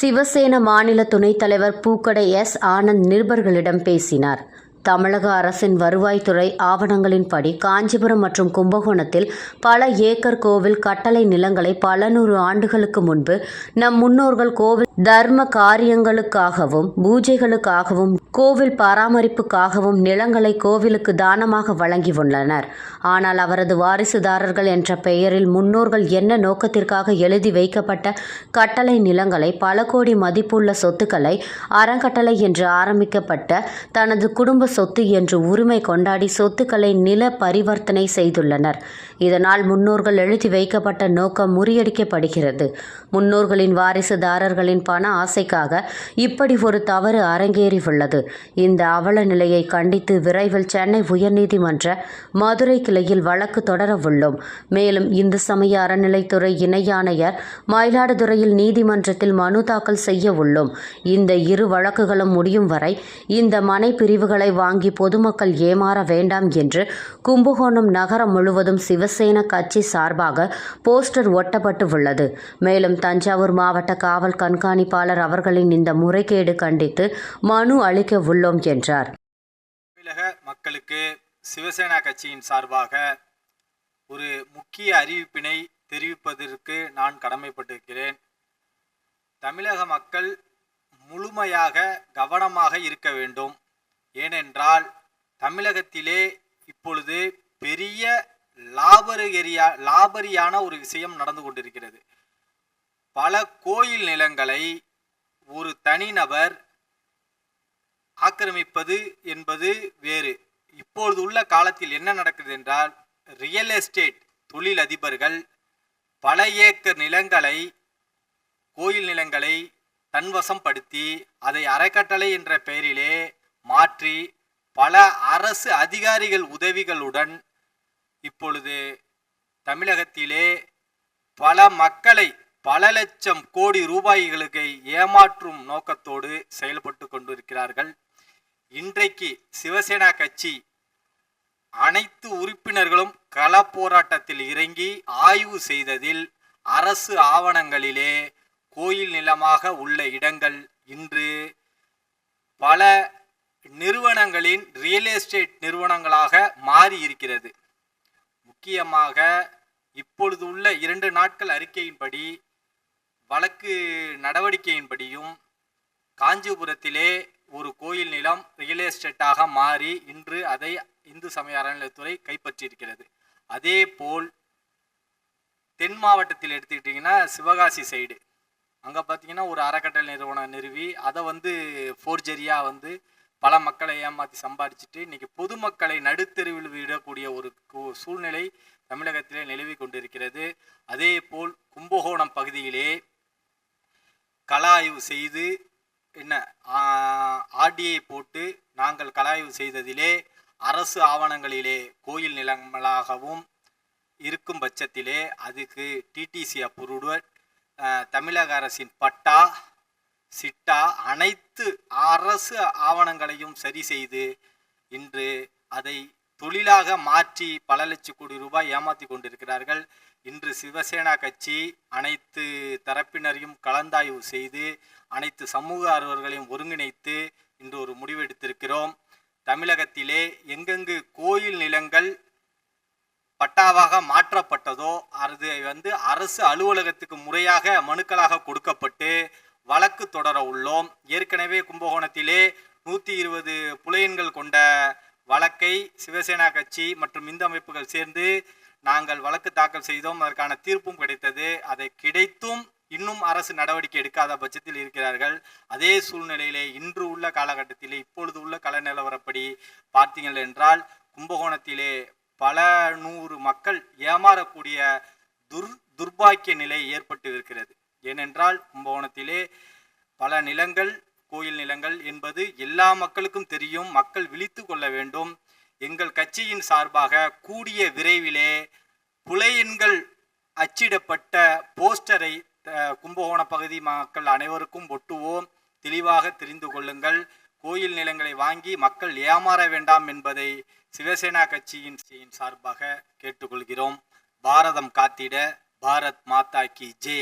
சிவசேன மாநில துணைத் தலைவர் பூக்கடை எஸ். ஆனந்த் நிருபர்களிடம் பேசினார். தமிழக அரசின் வருவாய்த்துறை ஆவணங்களின்படி காஞ்சிபுரம் மற்றும் கும்பகோணத்தில் பல ஏக்கர் கோவில் கட்டளை நிலங்களை பல நூறு ஆண்டுகளுக்கு முன்பு நம் முன்னோர்கள் கோவில் தர்ம காரியங்களுக்காகவும் பூஜைகளுக்காகவும் கோவில் பராமரிப்புக்காகவும் நிலங்களை கோவிலுக்கு தானமாக வழங்கி உள்ளனர். ஆனால் அவரது வாரிசுதாரர்கள் என்ற பெயரில் முன்னோர்கள் என்ன நோக்கத்திற்காக எழுதி வைக்கப்பட்ட கட்டளை நிலங்களை பல கோடி மதிப்புள்ள சொத்துக்களை அறக்கட்டளை என்று ஆரம்பிக்கப்பட்ட தனது குடும்ப சொத்து என்று உரிமை கொண்டாடி சொத்துக்களை நில பரிவர்த்தனை செய்துள்ளனர். இதனால் முன்னோர்கள் எழுதி வைக்கப்பட்ட நோக்கம் முறியடிக்கப்படுகிறது. முன்னோர்களின் வாரிசுதாரர்களின் பண ஆசைக்காக இப்படி ஒரு தவறு அரங்கேறியுள்ளது. இந்த அவல நிலையை கண்டித்து விரைவில் சென்னை உயர்நீதிமன்ற மதுரை கிளையில் வழக்கு தொடர உள்ளோம். மேலும் இந்து சமய அறநிலைத்துறை இணை ஆணையர் மயிலாடுதுறையில் நீதிமன்றத்தில் மனு தாக்கல் செய்ய உள்ளோம். இந்த இரு வழக்குகளும் முடியும் வரை இந்த மனை பிரிவுகளை வாங்கி பொதுமக்கள் ஏமாற வேண்டாம் என்று கும்பகோணம் நகரம் முழுவதும் சிவசேன கட்சி சார்பாக போஸ்டர் ஒட்டப்பட்டு உள்ளது மேலும் தஞ்சாவூர் மாவட்ட காவல் கண்காணிப்பாளர் அவர்களின் இந்த முறைகேடு கண்டித்து மனு அளிக்க உள்ளோம் என்றார். தமிழக மக்களுக்கு சிவசேனா கட்சியின் சார்பாக ஒரு முக்கிய அறிவிப்பினை தெரிவிப்பதற்கு நான் கடமைப்பட்டிருக்கிறேன். தமிழக மக்கள் முழுமையாக கவனமாக இருக்க வேண்டும். ஏனென்றால் தமிழகத்திலே இப்பொழுது பெரிய லாபரியா லாபரியான ஒரு விஷயம் நடந்து கொண்டிருக்கிறது. பல கோயில் நிலங்களை ஒரு தனிநபர் ஆக்கிரமிப்பது என்பது வேறு. இப்பொழுது உள்ள காலத்தில் என்ன நடக்குது என்றால் ரியல் எஸ்டேட் தொழில் அதிபர்கள் பல ஏக்கர் நிலங்களை கோயில் நிலங்களை தன்வசம் படுத்தி அதை அறக்கட்டளை என்ற பெயரிலே மாற்றி பல அரசு அதிகாரிகள் உதவிகளுடன் இப்பொழுது தமிழகத்திலே பல மக்களை பல லட்சம் கோடி ரூபாய்களுக்கு ஏமாற்றும் நோக்கத்தோடு செயல்பட்டு கொண்டிருக்கிறார்கள். இன்றைக்கு சிவசேனா கட்சி அனைத்து உறுப்பினர்களும் கள போராட்டத்தில் இறங்கி ஆய்வு செய்ததில் அரசு ஆவணங்களிலே கோயில் நிலமாக உள்ள இடங்கள் இன்று பல நிறுவனங்களின் ரியல் எஸ்டேட் நிறுவனங்களாக மாறி இருக்கிறது முக்கியமாக இப்பொழுது உள்ள இரண்டு நாட்கள் அறிக்கையின்படி வழக்கு நடவடிக்கையின்படியும் காஞ்சிபுரத்திலே ஒரு கோயில் நிலம் ரியல் எஸ்டேட்டாக மாறி இன்று அதை இந்து சமய அறநிலையத்துறை கைப்பற்றியிருக்கிறது. அதே போல் தென் மாவட்டத்தில் எடுத்துக்கிட்டிங்கன்னா சிவகாசி சைடு அங்கே பார்த்தீங்கன்னா ஒரு அறக்கட்டளை நிறுவனம் நிறுவி அதை வந்து ஃபோர்ஜரியாக வந்து பல மக்களை ஏமாற்றி சம்பாதிச்சுட்டு இன்னைக்கு பொதுமக்களை நடுத்தெருவில் விடக்கூடிய ஒரு சூழ்நிலை தமிழகத்திலே நிலவி கொண்டிருக்கிறது. அதே போல் கும்பகோணம் பகுதியிலே கலாய்வு செய்து என்ன ஆர்டிஐ போட்டு நாங்கள் கலாய்வு செய்ததிலே அரசு ஆவணங்களிலே கோயில் நிலங்களாகவும் இருக்கும் பட்சத்திலே அதுக்கு டிடிசி அப்ரூவ்டு தமிழக அரசின் பட்டா சிட்டா அனைத்து அரசு ஆவணங்களையும் சரி செய்து இன்று அதை தொழிலாக மாற்றி பல லட்சம் கோடி ரூபாய் ஏமாற்றி கொண்டிருக்கிறார்கள். இன்று சிவசேனா கட்சி அனைத்து தரப்பினரையும் கலந்தாய்வு செய்து அனைத்து சமூக ஆர்வர்களையும் ஒருங்கிணைத்து இன்று ஒரு முடிவெடுத்திருக்கிறோம். தமிழகத்திலே எங்கெங்கு கோயில் நிலங்கள் பட்டாவாக மாற்றப்பட்டதோ அது வந்து அரசு அலுவலகத்துக்கு முறையாக மனுக்களாக கொடுக்கப்பட்டு வழக்கு தொடர உள்ளோம். ஏற்கனவே கும்பகோணத்திலே நூற்றி இருபது புலையன்கள் கொண்ட வழக்கை சிவசேனா கட்சி மற்றும் இந்து அமைப்புகள் சேர்ந்து நாங்கள் வழக்கு தாக்கல் செய்தோம். அதற்கான தீர்ப்பும் கிடைத்தது. அதை கிடைத்தும் இன்னும் அரசு நடவடிக்கை எடுக்காத பட்சத்தில் இருக்கிறார்கள். அதே சூழ்நிலையிலே இன்று உள்ள காலகட்டத்திலே இப்பொழுது உள்ள கல நிலவரப்படி பார்த்தீங்கள் என்றால் கும்பகோணத்திலே பல நூறு மக்கள் ஏமாறக்கூடிய துர் துர்பாக்கிய நிலை ஏற்பட்டு இருக்கிறது. ஏனென்றால் கும்பகோணத்திலே பல நிலங்கள் கோயில் நிலங்கள் என்பது எல்லா மக்களுக்கும் தெரியும். மக்கள் விழித்து கொள்ள வேண்டும். எங்கள் கட்சியின் சார்பாக கூடிய விரைவிலே புலையன்கள் அச்சிடப்பட்ட போஸ்டரை கும்பகோண பகுதி மக்கள் அனைவருக்கும் ஒட்டுவோம். தெளிவாக தெரிந்து கொள்ளுங்கள். கோயில் நிலங்களை வாங்கி மக்கள் ஏமாற வேண்டாம் என்பதை சிவசேனா கட்சியின் சார்பாக கேட்டுக்கொள்கிறோம். பாரதம் காத்திட பாரத் மாதா கி ஜே.